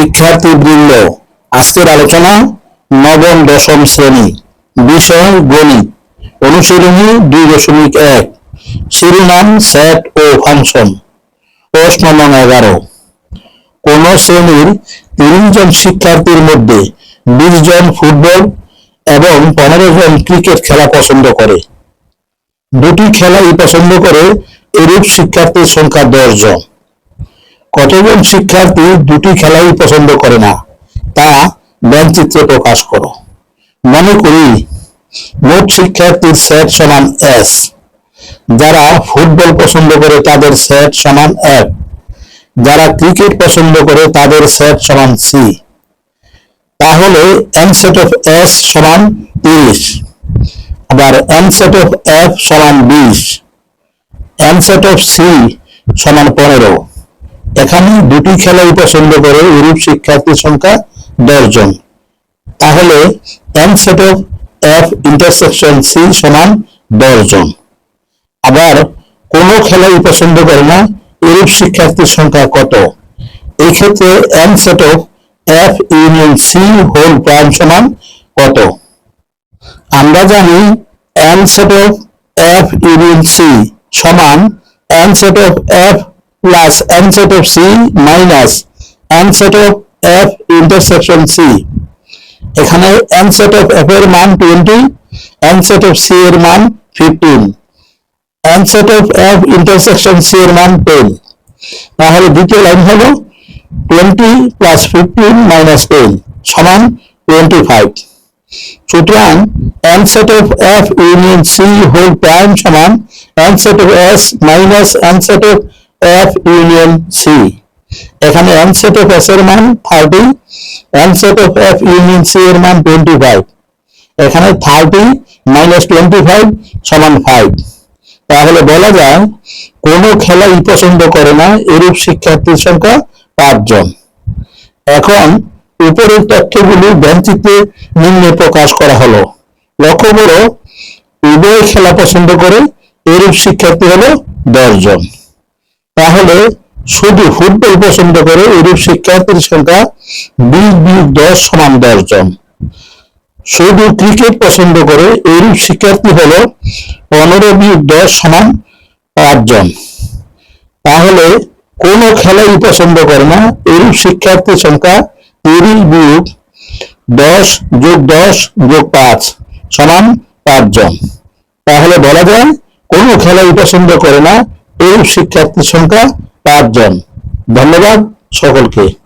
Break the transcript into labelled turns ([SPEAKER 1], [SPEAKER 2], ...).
[SPEAKER 1] শিক্ষার্থীবৃন্দ, আজকের আলোচনা নবম দশম শ্রেণি, বিষয় গণিত, অনুশীলনী দুই দশমিক এক, শিরোনাম সেট ও ফাংশন। প্রশ্ন নং এগারো, কোন শ্রেণির তিরিশ জন শিক্ষার্থীর মধ্যে বিশ জন ফুটবল এবং পনেরো জন ক্রিকেট খেলা পছন্দ করে? দুটি খেলাই পছন্দ করে এরূপ শিক্ষার্থীর সংখ্যা দশ জন। কতজন শিক্ষার্থী দুটি খেলাই পছন্দ করে না, তা ব্যাংচিত্রে প্রকাশ করো। মনে করি, মোট শিক্ষার্থীর সেট সমান এস যারা ফুটবল পছন্দ করে তাদের সেট সমান এক। যারা ক্রিকেট পছন্দ করে তাদের সেট সমান সি। তাহলে এন সেট অফ এস সমান তিরিশ। আবার এন সেট অফ এফ সমান বিশ। এন সেট অফ সি সমান পনেরো। এখানে দুটি খেলাই পছন্দ করে এরূপ শিক্ষার্থীর সংখ্যা দশ জন। তাহলে N set of F intersection C সমান দশ জন। আবার কোনো খেলাই পছন্দ করে না, এরূপ শিক্ষার্থীর সংখ্যা কত? এই ক্ষেত্রে N set of F union C whole prime সমান কত? আমরা জানি N set of F union C সমান N set of F plus N set of C minus N set of F intersection C এখানে এন সেট অফ এফ এর মান twenty N set of C এর মান fifteen N set of F intersection C এর মান ten তাহলে দ্বিতীয় line হলো twenty plus fifteen minus ten সমান টোয়েন্টি ফাইভ সুতরাং N set of F union C whole prime সমান N set of S minus N set of F union C এখানে N set of S এর মান thirty N set of F union C এর মান twenty five এখানে thirty minus twenty five সমান five তাহলে বলা যায়, কোনো খেলাই পছন্দ করে না, এরূপ শিক্ষার্থীর সংখ্যা পাঁচজন। এখন উপরের তথ্যগুলি ব্যাংচিত্রে নিম্নে প্রকাশ করা হলো। লক্ষ্য করো, উভয় খেলা পছন্দ করে, এরূপ শিক্ষার্থী হলো দশ জন তাহলে শুধু ফুটবল পছন্দ করে এরূপ শিক্ষার্থীর সংখ্যা বিশ বিয়োগ দশ সমান দশ জন। শুধু ক্রিকেট পছন্দ করে এরূপ শিক্ষার্থী হলো পনেরো বিয়োগ দশ সমান পাঁচজন তাহলে কোনো খেলাই পছন্দ করে না, এরূপ শিক্ষার্থীর সংখ্যা তিরিশ বিয়োগ দশ যোগ দশ যোগ পাঁচ সমান পাঁচজন তাহলে বলা যায় কোনো খেলাই পছন্দ করে না শিক্ষার্থীর সংখ্যা পাঁচজন। ধন্যবাদ সকলকে।